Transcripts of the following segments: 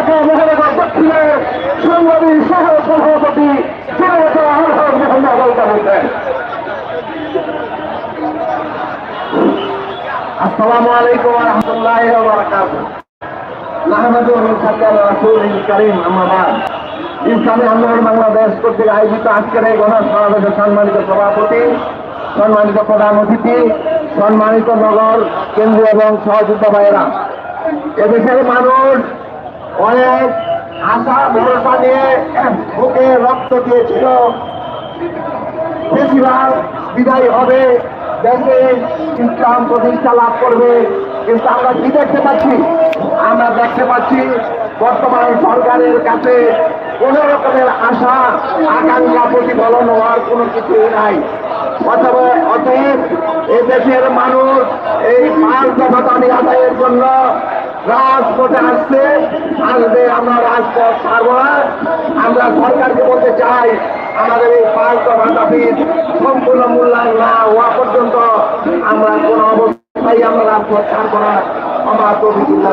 ঢাকা মহানগর দক্ষিণের সংগ্রামী সহ সভাপতি জনতা আলহাজ মোহাম্মদ আলতা হোসেন আসসালামু আলাইকুম রাহমাতুল্লাহি ওয়া বারাকাতুহু। নাহমাদু ওয়া নুসাল্লি আলা রাসূলিল কারীম, আম্মা বাদ। ইসলামী আন্দোলন বাংলাদেশ কর্তৃক আয়োজিত আজকের এই গণসমাবেশের সম্মানিত সভাপতি, সম্মানিত প্রধান অতিথি, সম্মানিত নগর কেন্দ্রীয় এবং সহযোদ্ধা ভাইয়েরা। এদেশের মানুষ অনেক আশা ভরসা নিয়ে বুকে রক্ত দিয়েছিল। বেশিরভাগ বিদায় হবে দেশে ইসলাম প্রতিষ্ঠা লাভ করবে। কিন্তু আমরা কি দেখতে পাচ্ছি? আমরা দেখতে পাচ্ছি বর্তমান সরকারের কাছে কোন রকমের আশা, আকাঙ্ক্ষা, প্রতিফলন হওয়ার কোনো কিছুই নাই। অথবা অতএব দেশের মানুষ এই পাঁচ দফা দাবি আদায়ের জন্য রাজপথে আসছে। আসবে আমরা রাজপথ ছাড়ব না। আমরা সরকারকে বলতে চাই, আমাদের এই পাঁচ দফা সম্পূর্ণ মূল্যায়ন না হওয়া পর্যন্ত আমরা কোনো অবস্থায় আমরা রাজপথ ছাড়ব না। আমার তবিকুল্লাহ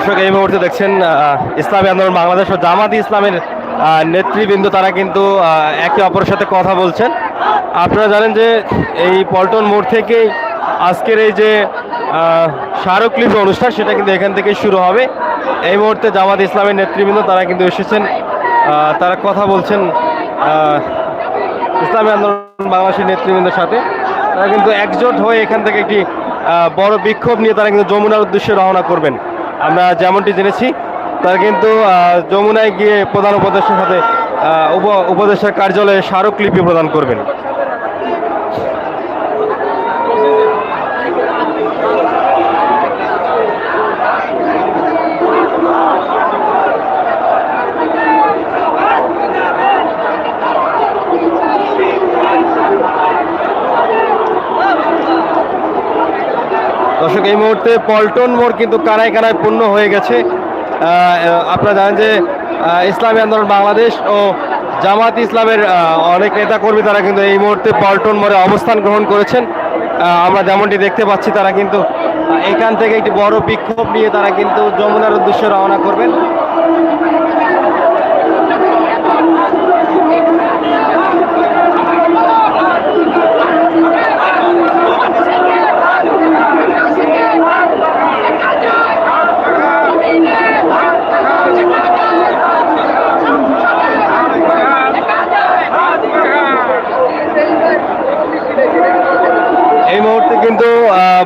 দর্শক, এই মুহূর্তে দেখছেন ইসলামী আন্দোলন বাংলাদেশ ও জামাত ইসলামের নেতৃবৃন্দ, তারা কিন্তু একে অপরের সাথে কথা বলছেন। আপনারা জানেন যে এই পল্টন মোড় থেকেই আজকের এই যে স্মারকলিপি অনুষ্ঠান, সেটা কিন্তু এখান থেকেই শুরু হবে। এই মুহূর্তে জামাত ইসলামের নেতৃবৃন্দ, তারা কিন্তু এসেছেন তারা কথা বলছেন ইসলামী আন্দোলন বাংলাদেশের নেতৃবৃন্দের সাথে। তারা কিন্তু একজোট হয়ে এখান থেকে একটি বড় বিক্ষোভ নিয়ে তারা কিন্তু যমুনার উদ্দেশ্যে রওনা করবেন। আমরা যেমনটি জেনেছি, তারা কিন্তু যমুনায় গিয়ে প্রধান উপদেষ্টার সাথে উপ, উপদেষ্টার কার্যালয়ে স্মারকলিপি প্রদান করবেন। দর্শক, এই মুহূর্তে পল্টন মোড় কিন্তু কানায় কানায় পূর্ণ হয়ে গেছে। আপনারা জানেন যে ইসলামী আন্দোলন বাংলাদেশ ও জামাত ইসলামের অনেক নেতাকর্মী তারা কিন্তু এই মুহূর্তে পল্টন মোড়ে অবস্থান গ্রহণ করেছেন। আমরা যেমনটি দেখতে পাচ্ছি, তারা কিন্তু এখান থেকে একটি বড় বিক্ষোভ নিয়ে তারা কিন্তু যমুনার উদ্দেশ্যে রওনা করবেন। এই মুহূর্তে কিন্তু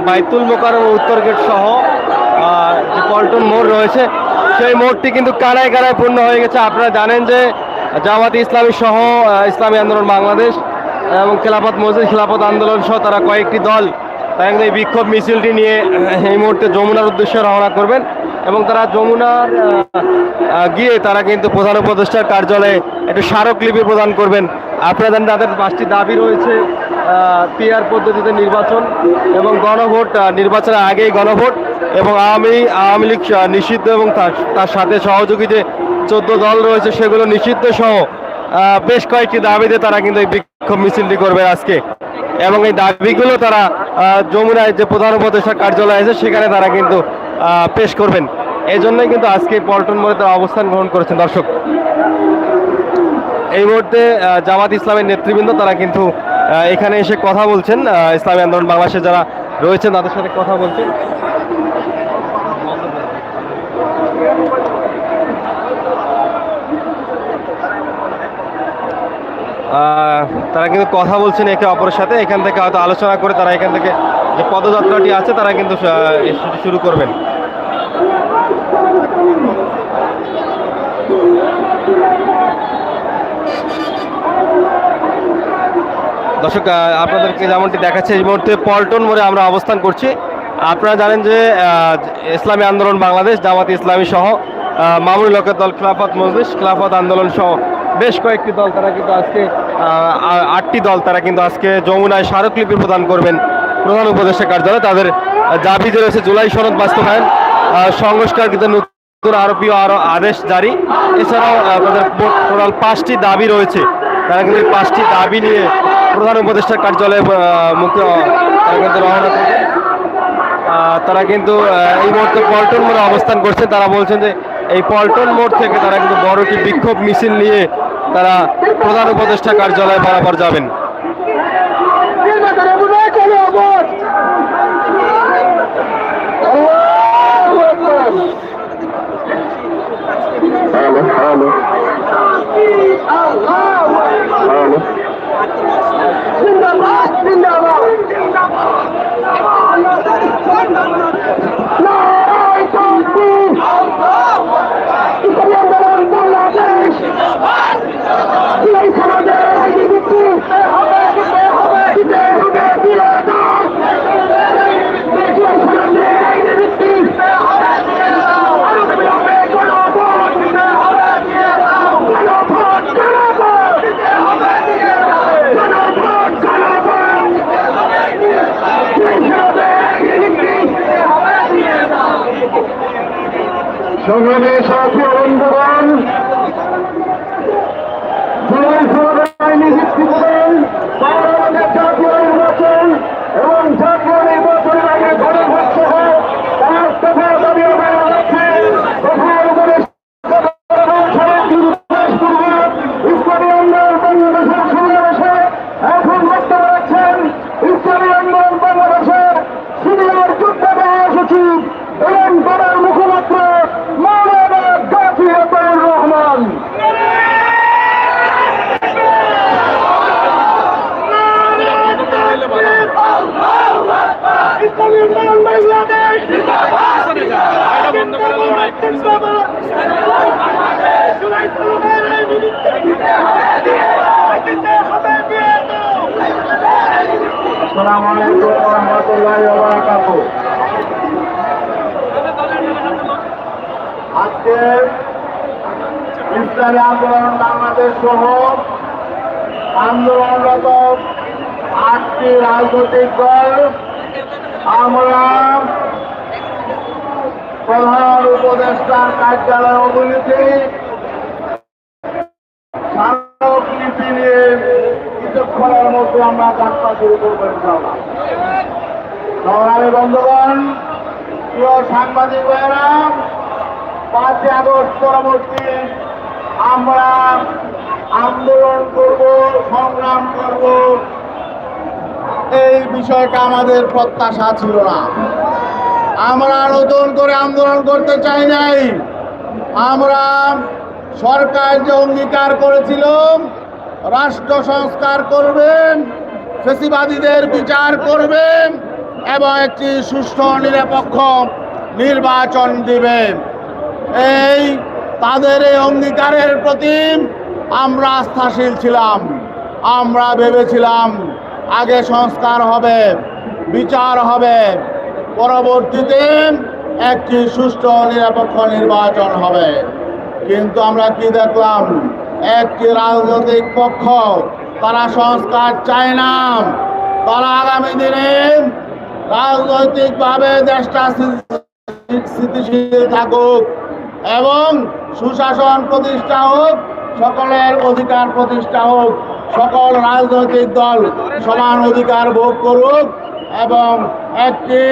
বাইতুল মোকারম উত্তর গেট সহ যে পল্টন মোড় রয়েছে, সেই মোড়টি কিন্তু কানায় কানায় পূর্ণ হয়ে গেছে। আপনারা জানেন যে জামাত ইসলামী সহ ইসলামী আন্দোলন বাংলাদেশ এবং খেলাফত মসজিদ, খেলাফত আন্দোলন সহ তারা কয়েকটি দল, তারা কিন্তু এই বিক্ষোভ মিছিলটি নিয়ে এই মুহূর্তে যমুনার উদ্দেশ্যে রওনা করবেন এবং তারা যমুনার গিয়ে তারা কিন্তু প্রধান উপদেষ্টার কার্যালয়ে একটু স্মারকলিপি প্রদান করবেন। আপনারা জানেন তাদের পাঁচটি দাবি রয়েছে। পিআর পদ্ধতিতে নির্বাচন এবং গণভোট নির্বাচনের আগেই গণভোট এবং আওয়ামী আওয়ামী লীগ নিষিদ্ধ এবং তার সাথে সহযোগী যে চোদ্দ দল রয়েছে সেগুলো নিষিদ্ধ সহ বেশ কয়েকটি দাবিতে তারা কিন্তু এই বিক্ষোভ মিছিলটি করবে আজকে। এবং এই দাবিগুলো তারা যমুনায় যে প্রধান উপদেষ্টা কার্যালয় আছে সেখানে তারা কিন্তু পেশ করবেন। এই জন্যই কিন্তু আজকে পল্টন মোড়ে তারা অবস্থান গ্রহণ করেছেন, দর্শক। এই মুহূর্তে জামাত ইসলামের নেতৃবৃন্দ, তারা কিন্তু এখানে এসে কথা বলছেন। ইসলামী আন্দোলন বাংলাদেশে যারা রয়েছেন, তাদের সাথে কথা বলছেন। তারা কিন্তু কথা বলছেন একে অপরের সাথে। এখান থেকে হয়তো আলোচনা করে তারা এখান থেকে যে পদযাত্রাটি আছে, তারা কিন্তু শুরু করবেন। দর্শক আপনাদেরকে যেমনটি দেখাচ্ছে এই মুহূর্তে পল্টন মোড়ে আমরা অবস্থান করছি। আপনারা জানেন যে ইসলামী আন্দোলন বাংলাদেশ জামাত ইসলামী সহ আহ, মামুনুল হকের দল খিলাফত মজলিস খিলাফত আন্দোলন সহ বেশ কয়েকটি দল তারা কিন্তু আজকে আটটি দল তারা কিন্তু আজকে যমুনায় স্মারকলিপি প্রদান করবেন প্রধান উপদেষ্টা কার্যালয়। তাদের আহ, দাবিতে রয়েছে জুলাই সনদ বাস্তবায়ন সংস্কার কিন্তু নতুন আরোপীয় আরও আদেশ জারি। এছাড়াও তাদের টোটাল পাঁচটি দাবি রয়েছে। তারা কিন্তু পাঁচটি দাবি নিয়ে প্রধান উপদেষ্টা কার্যালয়ে আহ, মুখে তারা কিন্তু রওনা তারা কিন্তু এই মুহূর্তে পল্টন মোড়ে অবস্থান করছেন তারা বলছেন যে এই পল্টন মোড় থেকে তারা কিন্তু বড় একটি বিক্ষোভ মিছিল নিয়ে তারা প্রধান উপদেষ্টা কার্যালয়ে বরাবর যাবেন। Hello hello. হ্যালো জিন্দাবাদ জিন্দাবাদ নারায় তাকবীর ইসলামী আন্দোলন বাংলাদেশ জুলাই সমাজের রাজনীতি দিতে হবে দিতে হবে দিতে হবে দিলে দাও জুলাই সমাজের রাজনীতি দিতে হবে দিতে দাও আরও দেবে হবে গণভোট দিতে হবে দিয়ে দাও গণভোট গণভোট দিতে হবে দিয়ে দাও গণভোট গণভোট দিতে হবে দিয়ে দাও জুলাই সমাজের রাজনীতি দিতে হবে দিয়ে দাও সংগ্রামী সাথী বন্ধুগণ জুলাই সরকার নিযুক্তি করেন বাংলাদেশের জাতীয় নির্বাচন এবং জাতীয় নির্বাচনের আগে ঘরে ঘটতে হয় তার দফা দাবি হয়ে যাচ্ছে দফা উপদেশ ইসলামী আন্দোলন বাংলাদেশের সমাবেশে এখন বক্তব্য রাখছেন ইসলামী আন্দোলন বাংলাদেশের সিনিয়র যুদ্ধ মহাসচিব এবং দলের মুখপাত্র মাওলানা গাফিয়াতুর রহমান ইসলামী আন্দোলন বাংলাদেশ আসসালামু আলাইকুম। ওয়া রাহমাতুল্লাহি ওয়া আজকে ইসলামী আন্দোলন বাংলাদেশ সহ আন্দোলনরত আটটি রাজনৈতিক দল আমরা প্রধান উপদেষ্টার কার্যালয় অবনীতি স্মারকলিপি নিয়ে কিছুক্ষণের মধ্যে আমরা যাত্রা শুরু করব সংগ্রামী বন্ধুগণ, প্রিয় সাংবাদিক ভাইয়েরা, পাঁচই আগস্ট পরবর্তী আমরা আন্দোলন করব, সংগ্রাম করব। এই বিষয়টা আমাদের প্রত্যাশা ছিল না। আমরা নতুন করে আন্দোলন করতে চাই নাই। আমরা সরকার যে অঙ্গীকার করেছিল, রাষ্ট্র সংস্কার করবেন, ফেসিবাদীদের বিচার করবেন এবং একটি সুষ্ঠু নিরপেক্ষ নির্বাচন দিবেন। এই তাদের এই অঙ্গীকারের প্রতি আমরা আস্থাশীল ছিলাম। আমরা ভেবেছিলাম আগে সংস্কার হবে, বিচার হবে। পরবর্তীতে একটি সুষ্ঠু নিরপেক্ষ নির্বাচন হবে। কিন্তু আমরা কি দেখলাম? একটি রাজনৈতিক পক্ষ, তারা সংস্কার চায় না। তারা আগামী দিনে রাজনৈতিকভাবে দেশটা স্থিতিশীল থাকুক এবং সুশাসন প্রতিষ্ঠা হোক, সকলের অধিকার প্রতিষ্ঠা হোক। সকল রাজনৈতিক দল সমান অধিকার ভোগ করুক এবং একটি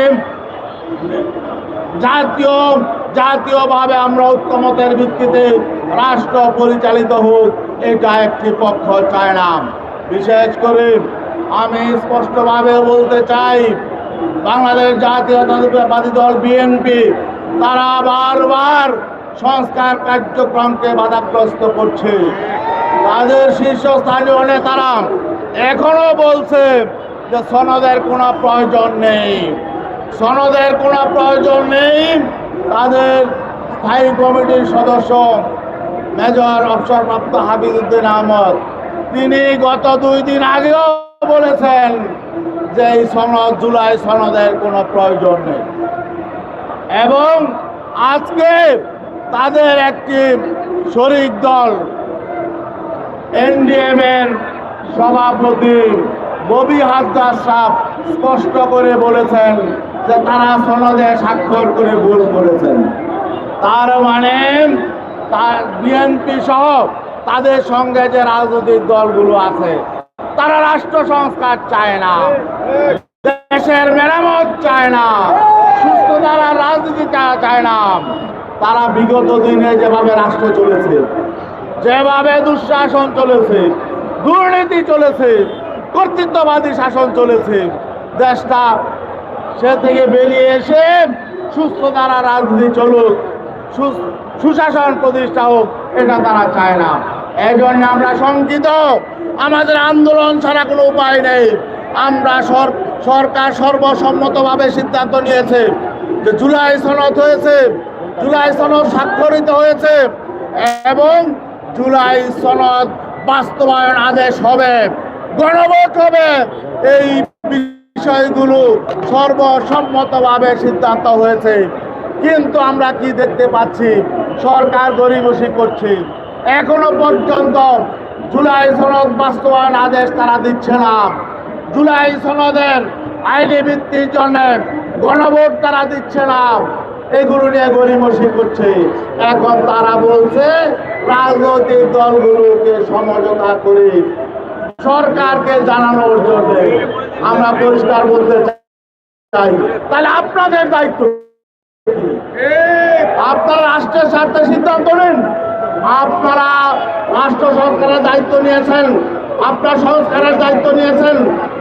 জাতীয়, জাতীয়ভাবে আমরা ঐক্যমতের ভিত্তিতে রাষ্ট্র পরিচালিত হোক, এটা একটি পক্ষ চায় না। বিশেষ করে আমি স্পষ্টভাবে বলতে চাই, বাংলাদেশ জাতীয়তাবাদী দল বিএনপি তারা বারবার সংস্কার কার্যক্রমকে বাধাগ্রস্ত করছে। তাদের শীর্ষস্থানীয় নেতারা এখনও বলছে যে সনদের কোনো প্রয়োজন নেই। সনদের কোনো প্রয়োজন নেই। তাদের স্থায়ী কমিটির সদস্য মেজর অবসরপ্রাপ্ত হাবিবুদ্দিন আহমদ। তিনি গত দুই দিন আগেও বলেছেন যে এই সনদ, জুলাই সনদের কোনো প্রয়োজন নেই। এবং আজকে তাদের একটি শরিক দল এনডিএম এর সভাপতি ববি হাসদার সাহ স্পষ্ট করে বলেছেন যে তারা সনদে স্বাক্ষর করে ভুল করেছেন। তার মানে বিএনপি সহ তাদের সঙ্গে যে রাজনৈতিক দলগুলো আছে, তারা রাষ্ট্র সংস্কার চায় না, দেশের মেরামত চায় না, সুস্থ তারা রাজনীতি চায় না। তারা বিগত দিনে যেভাবে রাষ্ট্র চলেছে যেভাবে দুঃশাসন চলেছে, দুর্নীতি চলেছে, কর্তৃত্ববাদী শাসন চলেছে, দেশটা সে থেকে বেরিয়ে এসে সুস্থ দ্বারা রাজনীতি চলুক সুশাসন প্রতিষ্ঠা হোক, এটা তারা চায় না। এই জন্য আমরা শঙ্কিত। আমাদের আন্দোলন ছাড়া কোনো উপায় নেই। আমরা সর- সরকার সর্বসম্মতভাবে সিদ্ধান্ত নিয়েছে যে জুলাই সনদ হয়েছে, জুলাই সনদ স্বাক্ষরিত হয়েছে এবং জুলাই সনদ বাস্তবায়ন আদেশ হবে, গণভোট হবে। এই বিষয়গুলো সর্বসম্মতভাবে সিদ্ধান্ত হয়েছে। কিন্তু আমরা কি দেখতে পাচ্ছি? সরকার গরিবসি করছে। এখনও পর্যন্ত জুলাই সনদ বাস্তবায়ন আদেশ তারা দিচ্ছে না। জুলাই সনদের আইনি ভিত্তির জন্য গণভোট তারা দিচ্ছে না। এগুলো নিয়ে গরিমসি করছে। এখন তারা বলছে, রাজনৈতিক দলগুলোকে সমঝোতা করে, সরকারকে জানানোর জন্য। আমরা পরিষ্কার বলতে চাই। তাহলে আপনাদের দায়িত্ব আপনারা রাষ্ট্রের স্বার্থে সিদ্ধান্ত নিন। আপনারা রাষ্ট্র সংস্কারের দায়িত্ব নিয়েছেন। আপনার সংস্কারের দায়িত্ব নিয়েছেন।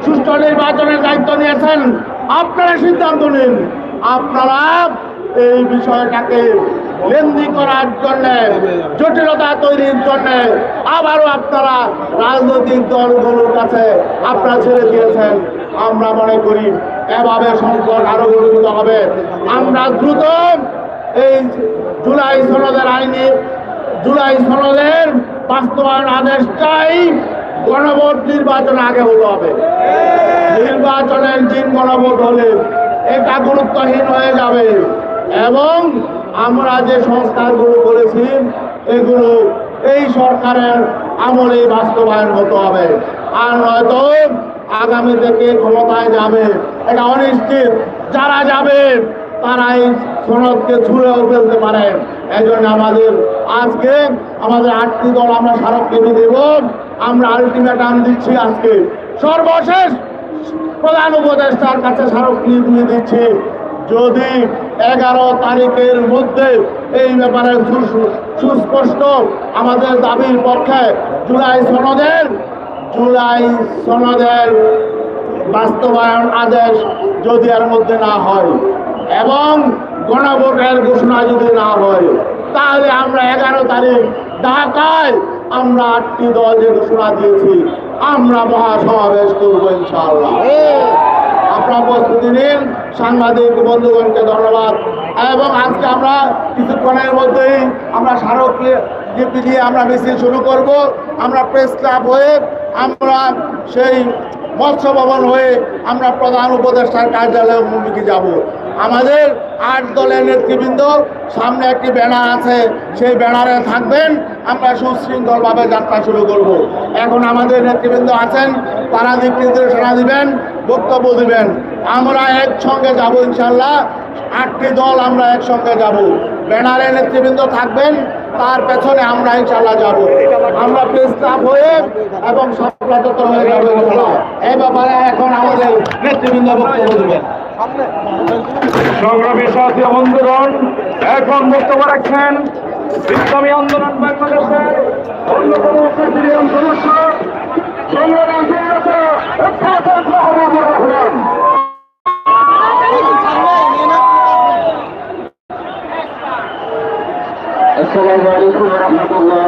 সুষ্ঠু নির্বাচনের দায়িত্ব নিয়েছেন। আপনারা সিদ্ধান্ত নিন। আপনারা এই বিষয়টাকে লেন্দি করার জন্য, জটিলতা তৈরির জন্য আবারও আপনারা রাজনৈতিক দলগুলোর কাছে আপনারা ছেড়ে দিয়েছেন। আমরা মনে করি এভাবে সংকট আরও গঠিত হবে। আমরা দ্রুত এই জুলাই সনদের আইনি, জুলাই সনদের বাস্তবায়ন আদেশ চাই। গণভোট নির্বাচন আগে হতে হবে। নির্বাচনের দিন গণভোট হলে এটা গুরুত্বহীন হয়ে যাবে। এবং আমরা যে সংস্কারগুলো করেছি, এগুলো এই সরকারের আমলে বাস্তবায়ন হতে হবে। আর নয়তো আগামী থেকে ক্ষমতায় যাবে, এটা অনিশ্চিত। যারা যাবে তারা এই সনদকে ছুঁড়েও ফেলতে পারে। এই জন্য আমাদের আজকে আমাদের আটটি দল আমরা স্মারকলিপি দেব। আমরা আলটিমেটাম দিচ্ছি আজকে। সর্বশেষ প্রধান উপদেষ্টার কাছে স্মারক স্মারকলিপি দিচ্ছি। যদি এগারো তারিখের মধ্যে এই ব্যাপারে সুস্পষ্ট আমাদের দাবির পক্ষে জুলাই সনদের জুলাই সনদের বাস্তবায়ন আদেশ যদি এর মধ্যে না হয় এবং গণভোটের ঘোষণা যদি না হয়, তাহলে আমরা এগারো তারিখ ঢাকায় আমরা আটটি দল যে ঘোষণা দিয়েছি, আমরা মহাসমাবেশ করব ইনশাআল্লাহ। আপনার প্রস্তুতি নিন সাংবাদিক বন্ধুগণকে ধন্যবাদ। এবং আজকে আমরা কিছুক্ষণের মধ্যেই আমরা স্মারক জিপি দিয়ে আমরা মিছিল শুরু করব। আমরা প্রেস ক্লাব হয়ে আমরা সেই মৎস্য ভবন হয়ে আমরা প্রধান উপদেষ্টার কার্যালয়ে মুখী যাব। আমাদের আট দলের নেতৃবৃন্দ, সামনে একটি ব্যানার আছে, সেই ব্যানারে থাকবেন। আমরা সুশৃঙ্খলভাবে যাত্রা শুরু করব। এখন আমাদের নেতৃবৃন্দ আছেন, তারা দিক নির্দেশনা দিবেন। বক্তব্য দিবেন। আমরা একসঙ্গে যাব ইনশাল্লাহ। আটটি দল আমরা একসঙ্গে যাব। ব্যানারে নেতৃবৃন্দ থাকবেন, তার পেছনে আমরা ইনশাল্লাহ যাব। আমরা প্রেস ক্লাব হয়ে এবং সফলতা হয়ে যাব। এই ব্যাপারে এখন আমাদের নেতৃবৃন্দ বক্তব্য দেবেন। সংগ্রামী সাথী বন্ধুগণ, এখন বক্তব্য রাখছেন ইসলামী আন্দোলন বাংলাদেশের অন্যতম সদস্য আসসালামু আলাইকুম রহমতুল্লাহ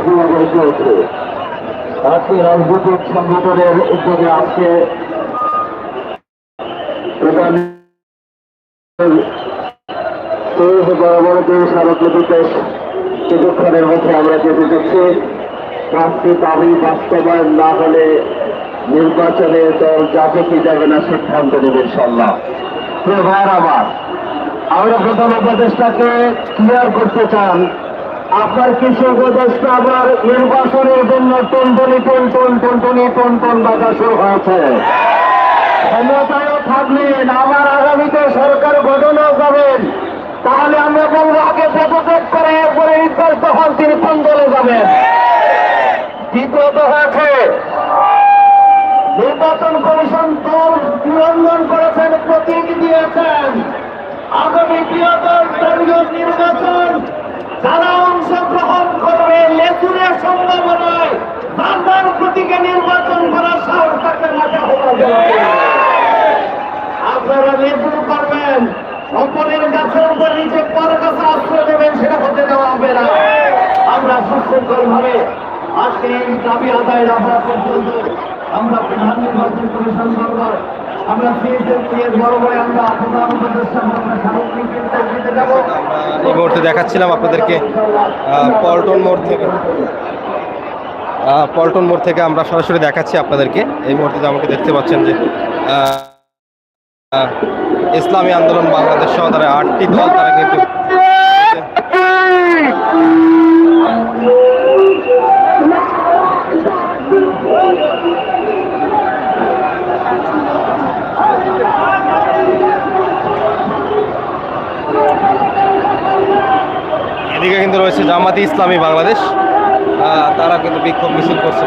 আজকে রাজনৈতিক সংগঠনের উদ্যোগে আজকে বড় বড় যে স্মারকলিপিতে কিছুক্ষণের মধ্যে আমরা যেতে দেখছি প্রার্থী দাবি বাস্তবায়ন না হলে নির্বাচনে দল যাবে কি যাবে না সিদ্ধান্ত নেবে ইনশাল্লাহ প্রিয় ভাইয়ের আমার প্রধান উপদেষ্টাকে ক্লিয়ার করতে চান। আপনার কিছু উপদেষ্টা আবার নির্বাচনের জন্য টনটনি টন টন টনটনি টন টন শুরু হয়েছে। ক্ষমতায়ও থাকলেন, আবার আগামীতে সরকার গঠনও যাবেন তাহলে আমরা বলব, আগে পদত্যাগ করে, এরপরে নির্বাচিত হন তিনি, কোন দলে যাবেন? দ্বিতীয়ত হয়েছে নির্বাচন কমিশন দল নিরঞ্জন করেছেন, প্রতীক দিয়েছেন। আগামী বৃহত্তর দলীয় নির্বাচন, যারা অংশগ্রহণ করবে, লেচুরের সম্ভাবনায় বারবার প্রতীকে নির্বাচন করার সাহস থাকবে মাথা আপনারা লেচুর করবেন, অপরের গাছের উপর নিচে পর গাছে আশ্রয় দেবেন, সেটা হতে দেওয়া হবে না। আমরা সুশৃঙ্খল ভাবে আজকে এই দাবি আদায় পর্যন্ত আমরা কমিশন দরবার আমরা এই মুহূর্তে দেখাচ্ছিলাম আপনাদেরকে পল্টন মোড় থেকে। পল্টন মোড় থেকে আমরা সরাসরি দেখাচ্ছি আপনাদেরকে। এই মুহূর্তে আমাকে দেখতে পাচ্ছেন যে ইসলামী আন্দোলন বাংলাদেশ সহ তারা আটটি দল তারা কিন্তু এদিকে কিন্তু রয়েছে জামাতি ইসলামী বাংলাদেশ। তারা কিন্তু বিক্ষোভ মিছিল করছে।